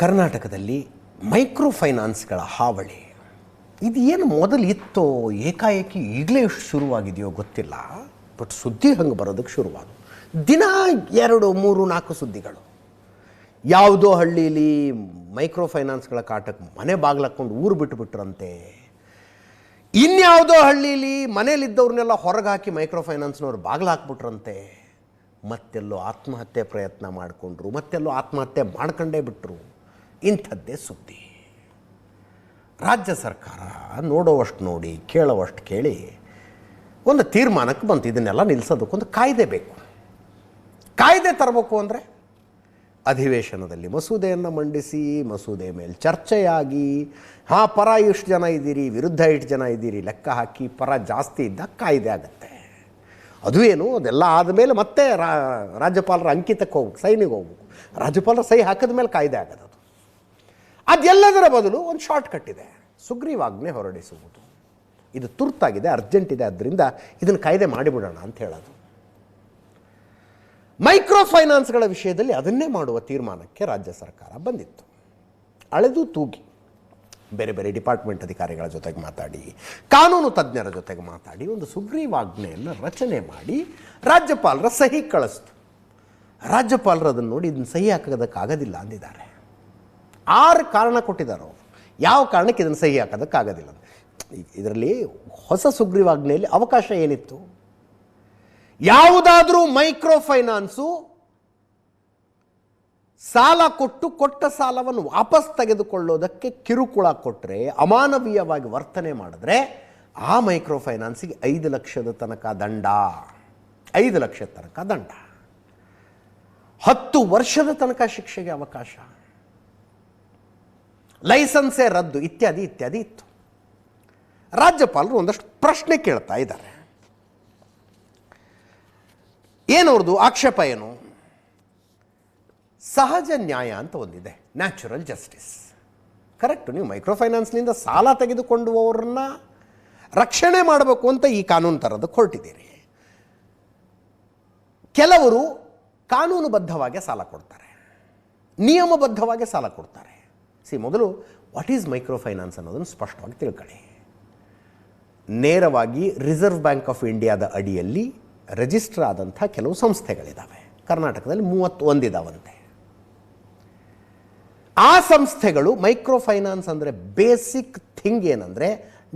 ಕರ್ನಾಟಕದಲ್ಲಿ ಮೈಕ್ರೋ ಫೈನಾನ್ಸ್ಗಳ ಹಾವಳಿ. ಇದು ಏನು ಮೊದಲು ಇತ್ತೋ ಏಕಾಏಕಿ ಈಗಲೇ ಎಷ್ಟು ಶುರುವಾಗಿದೆಯೋ ಗೊತ್ತಿಲ್ಲ. ಬಟ್ ಸುದ್ದಿ ಹಂಗೆ ಬರೋದಕ್ಕೆ ಶುರುವಾದ. ದಿನ ಎರಡು, ಮೂರು, ನಾಲ್ಕು ಸುದ್ದಿಗಳು. ಯಾವುದೋ ಹಳ್ಳಿಲಿ ಮೈಕ್ರೋ ಫೈನಾನ್ಸ್ಗಳ ಕಾಟಕ್ಕೆ ಮನೆ ಬಾಗ್ಲಾಕೊಂಡು ಊರು ಬಿಟ್ಟುಬಿಟ್ರಂತೆ ಇನ್ಯಾವುದೋ ಹಳ್ಳೀಲಿ ಮನೇಲಿದ್ದವ್ರನ್ನೆಲ್ಲ ಹೊರಗೆ ಹಾಕಿ ಮೈಕ್ರೋ ಫೈನಾನ್ಸ್ನವ್ರು ಬಾಗಿಲು ಹಾಕ್ಬಿಟ್ರಂತೆ. ಮತ್ತೆಲ್ಲೋ ಆತ್ಮಹತ್ಯೆ ಪ್ರಯತ್ನ ಮಾಡಿಕೊಂಡ್ರು, ಮತ್ತೆಲ್ಲೋ ಆತ್ಮಹತ್ಯೆ ಮಾಡ್ಕೊಂಡೇ ಬಿಟ್ಟರು ಇಂಥದ್ದೇ ಸುದ್ದಿ. ರಾಜ್ಯ ಸರ್ಕಾರ ನೋಡೋವಷ್ಟು ನೋಡಿ, ಕೇಳೋವಷ್ಟು ಕೇಳಿ ಒಂದು ತೀರ್ಮಾನಕ್ಕೆ ಬಂತು. ಇದನ್ನೆಲ್ಲ ನಿಲ್ಲಿಸೋದಕ್ಕೊಂದು ಕಾಯ್ದೆ ಬೇಕು. ಕಾಯ್ದೆ ತರಬೇಕು ಅಂದರೆ ಅಧಿವೇಶನದಲ್ಲಿ ಮಸೂದೆಯನ್ನು ಮಂಡಿಸಿ, ಮಸೂದೆ ಮೇಲೆ ಚರ್ಚೆಯಾಗಿ, ಹಾಂ, ಪರ ಇಷ್ಟು ಜನ ಇದ್ದೀರಿ, ವಿರುದ್ಧ ಇಷ್ಟು ಜನ ಇದ್ದೀರಿ, ಲೆಕ್ಕ ಹಾಕಿ ಪರ ಜಾಸ್ತಿ ಇದ್ದಾಗ ಕಾಯ್ದೆ ಆಗುತ್ತೆ. ಅದು ಏನು? ಅದೆಲ್ಲ ಆದಮೇಲೆ ಮತ್ತೆ ರಾಜ್ಯಪಾಲರ ಅಂಕಿತಕ್ಕೆ ಹೋಗ್ಬೇಕು, ಸೈನಿಗೆ ಹೋಗ್ಬೇಕು. ರಾಜ್ಯಪಾಲರ ಸೈ ಹಾಕಿದ ಮೇಲೆ ಕಾಯ್ದೆ ಆಗೋದು ಅದೆಲ್ಲದರ ಬದಲು ಒಂದು ಶಾರ್ಟ್ ಕಟ್ ಇದೆ. ಸುಗ್ರೀವಾಜ್ಞೆ ಹೊರಡಿಸುವುದು. ಇದು ತುರ್ತಾಗಿದೆ ಅರ್ಜೆಂಟ್ ಇದೆ ಆದ್ದರಿಂದ ಇದನ್ನು ಕಾಯ್ದೆ ಮಾಡಿಬಿಡೋಣ ಅಂತ ಹೇಳೋದು. ಮೈಕ್ರೋ ಫೈನಾನ್ಸ್ಗಳ ವಿಷಯದಲ್ಲಿ ಅದನ್ನೇ ಮಾಡುವ ತೀರ್ಮಾನಕ್ಕೆ ರಾಜ್ಯ ಸರ್ಕಾರ ಬಂದಿತ್ತು. ಅಳೆದು ತೂಗಿ, ಬೇರೆ ಬೇರೆ ಡಿಪಾರ್ಟ್ಮೆಂಟ್ ಅಧಿಕಾರಿಗಳ ಜೊತೆಗೆ ಮಾತಾಡಿ, ಕಾನೂನು ತಜ್ಞರ ಜೊತೆಗೆ ಮಾತಾಡಿ, ಒಂದು ಸುಗ್ರೀವಾಜ್ಞೆಯನ್ನು ರಚನೆ ಮಾಡಿ ರಾಜ್ಯಪಾಲರ ಸಹಿ ಕಳಿಸ್ತು. ರಾಜ್ಯಪಾಲರು ಅದನ್ನು ನೋಡಿ ಇದನ್ನು ಸಹಿ ಹಾಕೋದಕ್ಕಾಗೋದಿಲ್ಲ ಅಂದಿದ್ದಾರೆ. ಆರು ಕಾರಣ ಕೊಟ್ಟಿದ್ದಾರೆ ಯಾವ ಕಾರಣಕ್ಕೆ ಇದನ್ನು ಸಹಿ ಹಾಕೋದಕ್ಕಾಗೋದಿಲ್ಲ. ಇದರಲ್ಲಿ ಹೊಸ ಸುಗ್ರೀವಾಜ್ಞೆಯಲ್ಲಿ ಅವಕಾಶ ಏನಿತ್ತು? ಯಾವುದಾದರೂ ಮೈಕ್ರೋ ಫೈನಾನ್ಸು ಸಾಲ ಕೊಟ್ಟು ಕೊಟ್ಟ ಸಾಲವನ್ನು ವಾಪಸ್ ತೆಗೆದುಕೊಳ್ಳೋದಕ್ಕೆ ಕಿರುಕುಳ ಕೊಟ್ಟರೆ ಅಮಾನವೀಯವಾಗಿ ವರ್ತನೆ ಮಾಡಿದ್ರೆ, ಆ ಮೈಕ್ರೋ ಫೈನಾನ್ಸಿಗೆ ಐದು ಲಕ್ಷದ ತನಕ ದಂಡ. ಐದು ಲಕ್ಷದ ತನಕ ದಂಡ. ಹತ್ತು ವರ್ಷದ ತನಕ ಶಿಕ್ಷೆಗೆ ಅವಕಾಶ. ಲೈಸನ್ಸೇ ರದ್ದು, ಇತ್ಯಾದಿ ಇತ್ಯಾದಿ ಇತ್ತು. ರಾಜ್ಯಪಾಲರು ಒಂದಷ್ಟು ಪ್ರಶ್ನೆ ಕೇಳ್ತಾ ಇದ್ದಾರೆ. ಏನವ್ರದ್ದು ಆಕ್ಷೇಪ ಏನು? ಸಹಜ ನ್ಯಾಯ ಅಂತ ಒಂದಿದೆ, ನ್ಯಾಚುರಲ್ ಜಸ್ಟಿಸ್. ಕರೆಕ್ಟ್, ನೀವು ಮೈಕ್ರೋ ಫೈನಾನ್ಸ್ನಿಂದ ಸಾಲ ತೆಗೆದುಕೊಂಡುವವ್ರನ್ನ ರಕ್ಷಣೆ ಮಾಡಬೇಕು ಅಂತ ಈ ಕಾನೂನು ತರದ ಹೊರಟಿದ್ದೀರಿ ಕೆಲವರು ಕಾನೂನುಬದ್ಧವಾಗಿ ಸಾಲ ಕೊಡ್ತಾರೆ, ನಿಯಮಬದ್ಧವಾಗಿ ಸಾಲ ಕೊಡ್ತಾರೆ. ಸಿ, ಮೊದಲು ವಾಟ್ ಈಸ್ ಮೈಕ್ರೋ ಫೈನಾನ್ಸ್ ಅನ್ನೋದನ್ನು ಸ್ಪಷ್ಟವಾಗಿ ತಿಳ್ಕೊಳ್ಳಿ. ನೇರವಾಗಿ ರಿಸರ್ವ್ ಬ್ಯಾಂಕ್ ಆಫ್ ಇಂಡಿಯಾದ ಅಡಿಯಲ್ಲಿ ರಿಜಿಸ್ಟರ್ ಆದಂಥ ಕೆಲವು ಸಂಸ್ಥೆಗಳಿದ್ದಾವೆ ಕರ್ನಾಟಕದಲ್ಲಿ ಮೂವತ್ತೊಂದಿದಾವಂತೆ. ಆ ಸಂಸ್ಥೆಗಳು ಮೈಕ್ರೋ ಫೈನಾನ್ಸ್ ಅಂದರೆ ಬೇಸಿಕ್ ಥಿಂಗ್ ಏನಂದರೆ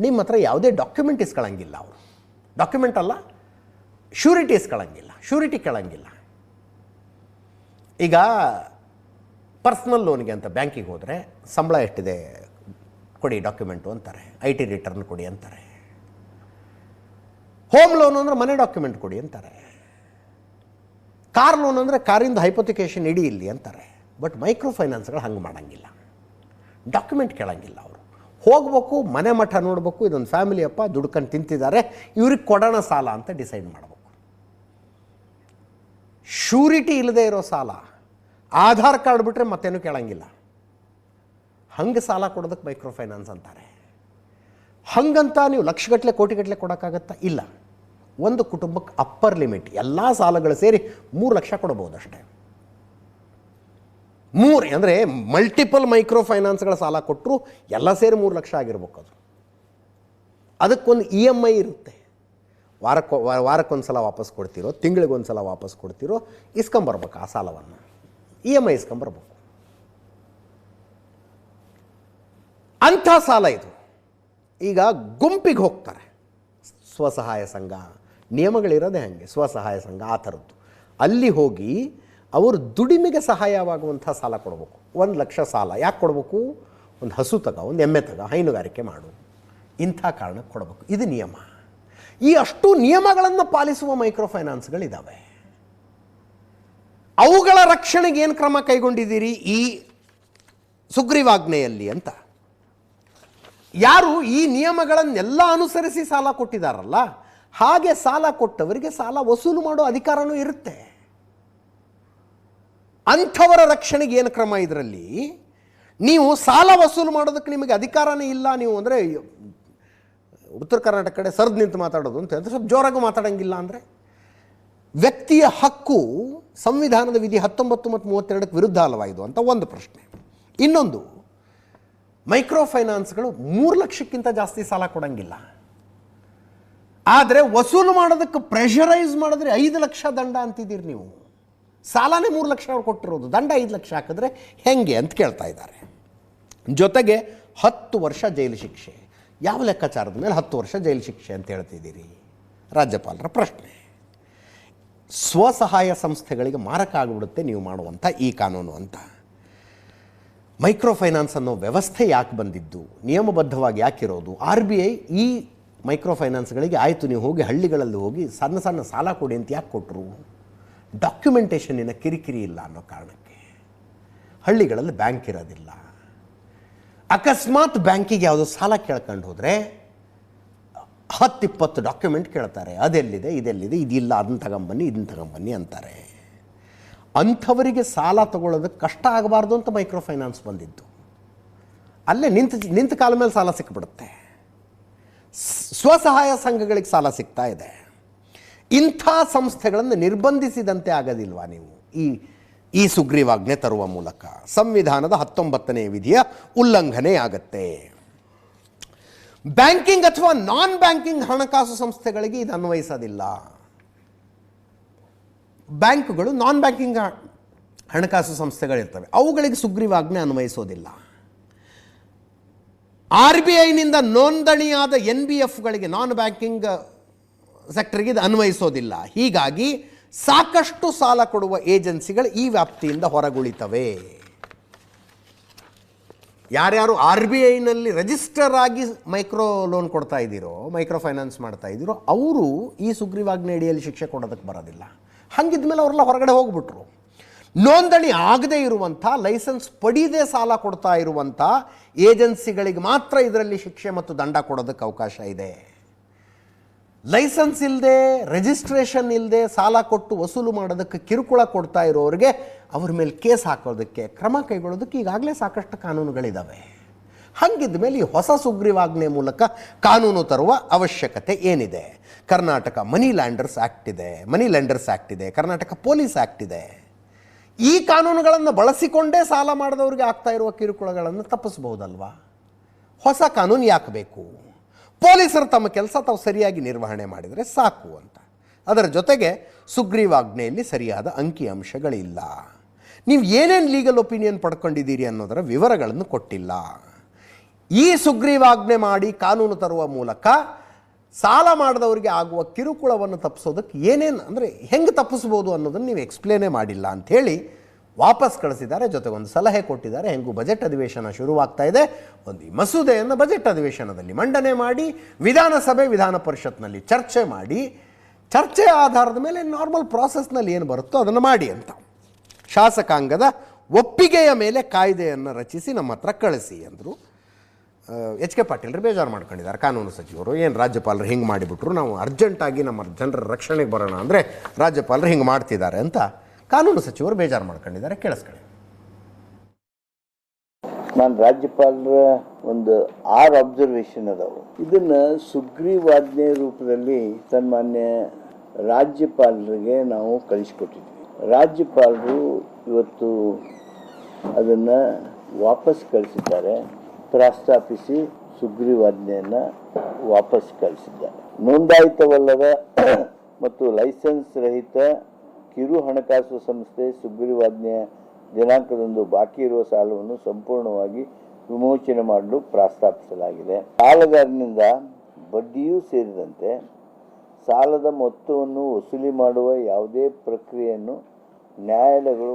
ನಿಮ್ಮ ಹತ್ರ ಯಾವುದೇ ಡಾಕ್ಯುಮೆಂಟ್ ಇಸ್ಕೊಳ್ಳಂಗಿಲ್ಲ ಅವರು. ಡಾಕ್ಯುಮೆಂಟ್ ಅಲ್ಲ ಶ್ಯೂರಿಟಿ ಇಸ್ಕೊಳ್ಳಂಗಿಲ್ಲ ಶ್ಯೂರಿಟಿ ಕೇಳಂಗಿಲ್ಲ ಈಗ ಪರ್ಸ್ನಲ್ ಲೋನ್ಗೆ ಅಂತ ಬ್ಯಾಂಕಿಗೆ ಹೋದರೆ ಸಂಬಳ ಎಷ್ಟಿದೆ? ಕೊಡಿ ಡಾಕ್ಯುಮೆಂಟು ಅಂತಾರೆ. ಐ ಟಿ ರಿಟರ್ನ್ ಕೊಡಿ ಅಂತಾರೆ. ಹೋಮ್ ಲೋನ್ ಅಂದರೆ ಮನೆ ಡಾಕ್ಯುಮೆಂಟ್ ಕೊಡಿ ಅಂತಾರೆ. ಕಾರ್ ಲೋನ್ ಅಂದರೆ ಕಾರಿಂದ ಹೈಪೋತಿಕೇಶನ್ ಇಡಿ ಇಲ್ಲಿ ಅಂತಾರೆ. ಬಟ್ ಮೈಕ್ರೋ ಫೈನಾನ್ಸ್ಗಳು ಹಂಗೆ ಮಾಡೋಂಗಿಲ್ಲ. ಡಾಕ್ಯುಮೆಂಟ್ ಕೇಳೋಂಗಿಲ್ಲ ಅವರು. ಹೋಗ್ಬೇಕು, ಮನೆ ಮಠ ನೋಡಬೇಕು, ಇದೊಂದು ಫ್ಯಾಮಿಲಿ ಅಪ್ಪ ದುಡ್ಕೊಂಡು ತಿಂತಿದ್ದಾರೆ, ಇವ್ರಿಗೆ ಕೊಡೋಣ ಸಾಲ ಅಂತ ಡಿಸೈಡ್ ಮಾಡಬೇಕು. ಶ್ಯೂರಿಟಿ ಇಲ್ಲದೆ ಇರೋ ಸಾಲ. ಆಧಾರ್ ಕಾರ್ಡ್ ಬಿಟ್ಟರೆ ಮತ್ತೇನು ಕೇಳಂಗಿಲ್ಲ. ಹಂಗೆ ಸಾಲ ಕೊಡೋದಕ್ಕೆ ಮೈಕ್ರೋ ಫೈನಾನ್ಸ್ ಅಂತಾರೆ. ಹಂಗಂತ ನೀವು ಲಕ್ಷಗಟ್ಟಲೆ, ಕೋಟಿಗಟ್ಟಲೆ ಕೊಡೋಕ್ಕಾಗತ್ತಾ? ಇಲ್ಲ. ಒಂದು ಕುಟುಂಬಕ್ಕೆ ಅಪ್ಪರ್ ಲಿಮಿಟ್, ಎಲ್ಲ ಸಾಲಗಳು ಸೇರಿ ಮೂರು ಲಕ್ಷ ಕೊಡಬಹುದು ಅಷ್ಟೇ. ಮೂರು, ಅಂದರೆ ಮಲ್ಟಿಪಲ್ ಮೈಕ್ರೋ ಫೈನಾನ್ಸ್ಗಳ ಸಾಲ ಕೊಟ್ಟರು ಎಲ್ಲ ಸೇರಿ ಮೂರು ಲಕ್ಷ ಆಗಿರ್ಬೇಕು ಅದು. ಅದಕ್ಕೊಂದು ಇ ಎಂ ಐ ಇರುತ್ತೆ. ವಾರಕ್ಕೆ ವಾರಕ್ಕೊಂದು ಸಲ ವಾಪಸ್ ಕೊಡ್ತಿರೋ ತಿಂಗಳಿಗೊಂದು ಸಲ ವಾಪಸ್ ಕೊಡ್ತಿರೋ, ಇಸ್ಕೊಂಬರ್ಬೇಕು ಆ ಸಾಲವನ್ನು. ಇ ಎಂ ಐ ಇಸ್ಕೊಂಬರ್ಬೇಕು. ಅಂಥ ಸಾಲ ಇದು. ಈಗ ಗುಂಪಿಗೆ ಹೋಗ್ತಾರೆ. ಸ್ವಸಹಾಯ ಸಂಘ, ನಿಯಮಗಳಿರೋದೇ ಹಾಗೆ, ಸ್ವಸಹಾಯ ಸಂಘ, ಆ ಥರದ್ದು. ಅಲ್ಲಿ ಹೋಗಿ ಅವರು ದುಡಿಮೆಗೆ ಸಹಾಯವಾಗುವಂಥ ಸಾಲ ಕೊಡಬೇಕು. ಒಂದು ಲಕ್ಷ ಸಾಲ. ಯಾಕೆ ಕೊಡಬೇಕು? ಒಂದು ಹಸು ತಗ, ಒಂದು ಎಮ್ಮೆ ತಗ, ಹೈನುಗಾರಿಕೆ ಮಾಡು. ಇಂಥ ಕಾರಣಕ್ಕೆ ಕೊಡಬೇಕು. ಇದು ನಿಯಮ. ಈ ಅಷ್ಟು ನಿಯಮಗಳನ್ನು ಪಾಲಿಸುವ ಮೈಕ್ರೋ ಫೈನಾನ್ಸ್ಗಳಿದ್ದಾವೆ ಅವುಗಳ ರಕ್ಷಣೆಗೆ ಏನು ಕ್ರಮ ಕೈಗೊಂಡಿದ್ದೀರಿ? ಈ ಸುಗ್ರೀವಾಜ್ಞೆಯಲ್ಲಿ ಅಂತ. ಯಾರು ಈ ನಿಯಮಗಳನ್ನೆಲ್ಲ ಅನುಸರಿಸಿ ಸಾಲ ಕೊಟ್ಟಿದ್ದಾರಲ್ಲ, ಹಾಗೆ ಸಾಲ ಕೊಟ್ಟವರಿಗೆ ಸಾಲ ವಸೂಲು ಮಾಡೋ ಅಧಿಕಾರನೂ ಇರುತ್ತೆ. ಅಂಥವರ ರಕ್ಷಣೆಗೆ ಏನು ಕ್ರಮ ಇದರಲ್ಲಿ? ನೀವು ಸಾಲ ವಸೂಲು ಮಾಡೋದಕ್ಕೆ ನಿಮಗೆ ಅಧಿಕಾರನೇ ಇಲ್ಲ, ನೀವು ಅಂದರೆ ಉತ್ತರ ಕರ್ನಾಟಕ ಕಡೆ ಸರ್ದು ನಿಂತು ಮಾತಾಡೋದು ಅಂತ ಸ್ವಲ್ಪ ಜೋರಾಗಿ ಮಾತಾಡೋಂಗಿಲ್ಲ ಅಂದರೆ? ವ್ಯಕ್ತಿಯ ಹಕ್ಕು ಸಂವಿಧಾನದ ವಿಧಿ ಹತ್ತೊಂಬತ್ತು ಮತ್ತು ಮೂವತ್ತೆರಡಕ್ಕೆ ವಿರುದ್ಧ ಅಲ್ವಾ ಇದು ಅಂತ ಒಂದು ಪ್ರಶ್ನೆ. ಇನ್ನೊಂದು ಮೈಕ್ರೋ ಫೈನಾನ್ಸ್ಗಳು ಮೂರು ಲಕ್ಷಕ್ಕಿಂತ ಜಾಸ್ತಿ ಸಾಲ ಕೊಡಂಗಿಲ್ಲ. ಆದರೆ ವಸೂಲು ಮಾಡೋದಕ್ಕೆ ಪ್ರೆಷರೈಸ್ ಮಾಡಿದ್ರೆ ಐದು ಲಕ್ಷ ದಂಡ ಅಂತಿದ್ದೀರಿ ನೀವು. ಸಾಲನೇ ಮೂರು ಲಕ್ಷ ಅವ್ರು ಕೊಟ್ಟಿರೋದು. ದಂಡ ಐದು ಲಕ್ಷ ಹಾಕಿದ್ರೆ ಹೆಂಗೆ ಅಂತ ಕೇಳ್ತಾ ಇದ್ದಾರೆ. ಜೊತೆಗೆ ಹತ್ತು ವರ್ಷ ಜೈಲು ಶಿಕ್ಷೆ. ಯಾವ ಲೆಕ್ಕಾಚಾರದ ಮೇಲೆ ಹತ್ತು ವರ್ಷ ಜೈಲು ಶಿಕ್ಷೆ ಅಂತ ಹೇಳ್ತಿದ್ದೀರಿ? ರಾಜ್ಯಪಾಲರ ಪ್ರಶ್ನೆ. ಸ್ವಸಹಾಯ ಸಂಸ್ಥೆಗಳಿಗೆ ಮಾರಕ ಆಗಿಬಿಡುತ್ತೆ ನೀವು ಮಾಡುವಂಥ ಈ ಕಾನೂನು ಅಂತ. ಮೈಕ್ರೋ ಫೈನಾನ್ಸ್ ಅನ್ನೋ ವ್ಯವಸ್ಥೆ ಯಾಕೆ ಬಂದಿದ್ದು? ನಿಯಮಬದ್ಧವಾಗಿ ಯಾಕಿರೋದು ಆರ್ ಬಿ ಐ ಈ ಮೈಕ್ರೋ ಫೈನಾನ್ಸ್ಗಳಿಗೆ ಆಯಿತು, ನೀವು ಹೋಗಿ ಹಳ್ಳಿಗಳಲ್ಲಿ ಹೋಗಿ ಸಣ್ಣ ಸಣ್ಣ ಸಾಲ ಕೊಡಿ ಅಂತ ಯಾಕೆ ಕೊಟ್ಟರು ಡಾಕ್ಯುಮೆಂಟೇಷನ್ನಿನ ಕಿರಿಕಿರಿ ಇಲ್ಲ ಅನ್ನೋ ಕಾರಣಕ್ಕೆ. ಹಳ್ಳಿಗಳಲ್ಲಿ ಬ್ಯಾಂಕ್ ಇರೋದಿಲ್ಲ. ಅಕಸ್ಮಾತ್ ಬ್ಯಾಂಕಿಗೆ ಯಾವುದೋ ಸಾಲ ಕೇಳ್ಕೊಂಡು ಹೋದರೆ ಹತ್ತಿಪ್ಪತ್ತು ಡಾಕ್ಯುಮೆಂಟ್ ಕೇಳ್ತಾರೆ. ಅದೆಲ್ಲಿದೆ? ಇದೆಲ್ಲಿದೆ? ಇದಿಲ್ಲ, ಅದನ್ನ ತಗೊಂಬನ್ನಿ, ಇದನ್ನ ತಗೊಂಬನ್ನಿ ಅಂತಾರೆ. ಅಂಥವರಿಗೆ ಸಾಲ ತಗೊಳ್ಳೋದಕ್ಕೆ ಕಷ್ಟ ಆಗಬಾರ್ದು ಅಂತ ಮೈಕ್ರೋ ಫೈನಾನ್ಸ್ ಬಂದಿದ್ದು ಅಲ್ಲೇ ನಿಂತು, ನಿಂತ ಕಾಲ ಮೇಲೆ ಸಾಲ ಸಿಕ್ಬಿಡುತ್ತೆ. ಸ್ವಸಹಾಯ ಸಂಘಗಳಿಗೆ ಸಾಲ ಸಿಗ್ತಾ ಇದೆ. ಇಂಥ ಸಂಸ್ಥೆಗಳನ್ನು ನಿರ್ಬಂಧಿಸಿದಂತೆ ಆಗೋದಿಲ್ವಾ ನೀವು? ಈ ಈ ಸುಗ್ರೀವಾಜ್ಞೆ ತರುವ ಮೂಲಕ. ಸಂವಿಧಾನದ ಹತ್ತೊಂಬತ್ತನೇ ವಿಧಿಯ ಉಲ್ಲಂಘನೆ ಆಗತ್ತೆ ಬ್ಯಾಂಕಿಂಗ್ ಅಥವಾ ನಾನ್ ಬ್ಯಾಂಕಿಂಗ್ ಹಣಕಾಸು ಸಂಸ್ಥೆಗಳಿಗೆ ಇದು ಅನ್ವಯಿಸೋದಿಲ್ಲ. ಬ್ಯಾಂಕ್ಗಳು ನಾನ್ ಬ್ಯಾಂಕಿಂಗ್ ಹಣಕಾಸು ಸಂಸ್ಥೆಗಳಿರ್ತವೆ. ಅವುಗಳಿಗೆ ಸುಗ್ರೀವಾಜ್ಞೆ ಅನ್ವಯಿಸೋದಿಲ್ಲ. ಆರ್ ಬಿ ಐನಿಂದ ನೋಂದಣಿಯಾದ ಎನ್ ಬಿ ಎಫ್ಗಳಿಗೆ ನಾನ್ ಬ್ಯಾಂಕಿಂಗ್ ಸೆಕ್ಟರ್ಗೆ ಇದು ಅನ್ವಯಿಸೋದಿಲ್ಲ. ಹೀಗಾಗಿ ಸಾಕಷ್ಟು ಸಾಲ ಕೊಡುವ ಏಜೆನ್ಸಿಗಳು ಈ ವ್ಯಾಪ್ತಿಯಿಂದ ಹೊರಗುಳಿತವೆ. ಯಾರ್ಯಾರು ಆರ್ ಬಿ ಐನಲ್ಲಿ ರಿಜಿಸ್ಟರ್ ಆಗಿ ಮೈಕ್ರೋ ಲೋನ್ ಕೊಡ್ತಾ ಇದ್ದೀರೋ ಮೈಕ್ರೋ ಫೈನಾನ್ಸ್ ಮಾಡ್ತಾ ಇದ್ದೀರೋ, ಅವರು ಈ ಸುಗ್ರೀವಾಜ್ಞೆ ಅಡಿಯಲ್ಲಿ ಶಿಕ್ಷೆ ಕೊಡೋದಕ್ಕೆ ಬರೋದಿಲ್ಲ. ಹಂಗಿದ್ಮೇಲೆ ಅವರೆಲ್ಲ ಹೊರಗಡೆ ಹೋಗ್ಬಿಟ್ರು. ನೋಂದಣಿ ಆಗದೇ ಇರುವಂಥ ಲೈಸೆನ್ಸ್ ಪಡೀದೇ ಸಾಲ ಕೊಡ್ತಾ ಇರುವಂಥ ಏಜೆನ್ಸಿಗಳಿಗೆ ಮಾತ್ರ ಇದರಲ್ಲಿ ಶಿಕ್ಷೆ ಮತ್ತು ದಂಡ ಕೊಡೋದಕ್ಕೆ ಅವಕಾಶ ಇದೆ. ಲೈಸೆನ್ಸ್ ಇಲ್ಲದೆ ರಿಜಿಸ್ಟ್ರೇಷನ್ ಇಲ್ಲದೆ ಸಾಲ ಕೊಟ್ಟು ವಸೂಲು ಮಾಡೋದಕ್ಕೆ ಕಿರುಕುಳ ಕೊಡ್ತಾ ಇರೋರಿಗೆ ಅವ್ರ ಮೇಲೆ ಕೇಸ್ ಹಾಕೋದಕ್ಕೆ, ಕ್ರಮ ಕೈಗೊಳ್ಳೋದಕ್ಕೆ ಈಗಾಗಲೇ ಸಾಕಷ್ಟು ಕಾನೂನುಗಳಿದ್ದಾವೆ ಹಾಗಿದ್ದ ಮೇಲೆ ಈ ಹೊಸ ಸುಗ್ರೀವಾಜ್ಞೆ ಮೂಲಕ ಕಾನೂನು ತರುವ ಅವಶ್ಯಕತೆ ಏನಿದೆ? ಕರ್ನಾಟಕ ಮನಿ ಲ್ಯಾಂಡರ್ಸ್ ಆ್ಯಕ್ಟ್ ಇದೆ ಮನಿ ಲ್ಯಾಂಡರ್ಸ್ ಆ್ಯಕ್ಟ್ ಇದೆ, ಕರ್ನಾಟಕ ಪೊಲೀಸ್ ಆ್ಯಕ್ಟ್ ಇದೆ. ಈ ಕಾನೂನುಗಳನ್ನು ಬಳಸಿಕೊಂಡೇ ಸಾಲ ಮಾಡಿದವರಿಗೆ ಆಗ್ತಾ ಇರುವ ಕಿರುಕುಳಗಳನ್ನು ತಪ್ಪಿಸಬಹುದಲ್ವಾ? ಹೊಸ ಕಾನೂನು ಯಾಕೆ ಬೇಕು? ಪೊಲೀಸರು ತಮ್ಮ ಕೆಲಸ ತಾವು ಸರಿಯಾಗಿ ನಿರ್ವಹಣೆ ಮಾಡಿದರೆ ಸಾಕು ಅಂತ. ಅದರ ಜೊತೆಗೆ ಸುಗ್ರೀವಾಜ್ಞೆಯಲ್ಲಿ ಸರಿಯಾದ ಅಂಕಿಅಂಶಗಳಿಲ್ಲ ನೀವು ಏನೇನು ಲೀಗಲ್ ಒಪಿನಿಯನ್ ಪಡ್ಕೊಂಡಿದ್ದೀರಿ ಅನ್ನೋದರ ವಿವರಗಳನ್ನು ಕೊಟ್ಟಿಲ್ಲ. ಈ ಸುಗ್ರೀವಾಜ್ಞೆ ಮಾಡಿ ಕಾನೂನು ತರುವ ಮೂಲಕ ಸಾಲ ಮಾಡಿದವರಿಗೆ ಆಗುವ ಕಿರುಕುಳವನ್ನು ತಪ್ಪಿಸೋದಕ್ಕೆ ಏನೇನು ಅಂದರೆ ಹೆಂಗೆ ತಪ್ಪಿಸ್ಬೋದು ಅನ್ನೋದನ್ನು ನೀವು ಎಕ್ಸ್ಪ್ಲೇನೇ ಮಾಡಿಲ್ಲ ಅಂಥೇಳಿ ವಾಪಸ್ ಕಳಿಸಿದ್ದಾರೆ ಜೊತೆಗೆ ಒಂದು ಸಲಹೆ ಕೊಟ್ಟಿದ್ದಾರೆ. ಹೆಂಗೂ ಬಜೆಟ್ ಅಧಿವೇಶನ ಶುರುವಾಗ್ತಾ ಇದೆ. ಒಂದು ಈ ಮಸೂದೆಯನ್ನು ಬಜೆಟ್ ಅಧಿವೇಶನದಲ್ಲಿ ಮಂಡನೆ ಮಾಡಿ, ವಿಧಾನಸಭೆ, ವಿಧಾನ ಪರಿಷತ್ನಲ್ಲಿ ಚರ್ಚೆ ಮಾಡಿ, ಚರ್ಚೆ ಆಧಾರದ ಮೇಲೆ ನಾರ್ಮಲ್ ಪ್ರಾಸೆಸ್ನಲ್ಲಿ ಏನು ಬರುತ್ತೋ ಅದನ್ನು ಮಾಡಿ ಅಂತ. ಶಾಸಕಾಂಗದ ಒಪ್ಪಿಗೆಯ ಮೇಲೆ ಕಾಯ್ದೆಯನ್ನು ರಚಿಸಿ ನಮ್ಮ ಹತ್ರ ಕಳಿಸಿ ಅಂದರು. ಎಚ್ ಕೆ ಪಾಟೀಲ್ರು ಬೇಜಾರು ಮಾಡ್ಕೊಂಡಿದ್ದಾರೆ. ಕಾನೂನು ಸಚಿವರು ಏನು ರಾಜ್ಯಪಾಲರು ಹಿಂಗೆ ಮಾಡಿಬಿಟ್ರು, ನಾವು ಅರ್ಜೆಂಟಾಗಿ ನಮ್ಮ ಜನರ ರಕ್ಷಣೆಗೆ ಬರೋಣ ಅಂದರೆ ರಾಜ್ಯಪಾಲರು ಹಿಂಗೆ ಮಾಡ್ತಿದ್ದಾರೆ ಅಂತ ಕಾನೂನು ಸಚಿವರು ಬೇಜಾರು ಮಾಡ್ಕೊಂಡಿದ್ದಾರೆ, ಕೇಳಿಸ್ಕೊಳ್ಳಿ. ನಾನು ರಾಜ್ಯಪಾಲರ ಒಂದು ಆರು ಅಬ್ಸರ್ವೇಷನ್ ಅದಾವು. ಇದನ್ನ ಸುಗ್ರೀವಾಜ್ಞೆ ರೂಪದಲ್ಲಿ ಸನ್ಮಾನ್ಯ ರಾಜ್ಯಪಾಲರಿಗೆ ನಾವು ಕಳಿಸ್ಕೊಟ್ಟಿದ್ವಿ. ರಾಜ್ಯಪಾಲರು ಇವತ್ತು ಅದನ್ನ ವಾಪಸ್ ಕಳಿಸಿದ್ದಾರೆ, ಪ್ರಸ್ತಾಪಿಸಿ ಸುಗ್ರೀವಾಜ್ಞೆಯನ್ನು ವಾಪಸ್ ಕಳಿಸಿದ್ದಾರೆ. ನೋಂದಾಯಿತವಲ್ಲದ ಮತ್ತು ಲೈಸೆನ್ಸ್ ರಹಿತ ಕಿರು ಹಣಕಾಸು ಸಂಸ್ಥೆ ಸುಗ್ರೀವಾಜ್ಞೆಯ ದಿನಾಂಕದಂದು ಬಾಕಿ ಇರುವ ಸಾಲವನ್ನು ಸಂಪೂರ್ಣವಾಗಿ ವಿಮೋಚನೆ ಮಾಡಲು ಪ್ರಸ್ತಾಪಿಸಲಾಗಿದೆ. ಸಾಲಗಾರನಿಂದ ಬಡ್ಡಿಯೂ ಸೇರಿದಂತೆ ಸಾಲದ ಮೊತ್ತವನ್ನು ವಸೂಲಿ ಮಾಡುವ ಯಾವುದೇ ಪ್ರಕ್ರಿಯೆಯನ್ನು ನ್ಯಾಯಾಲಯಗಳು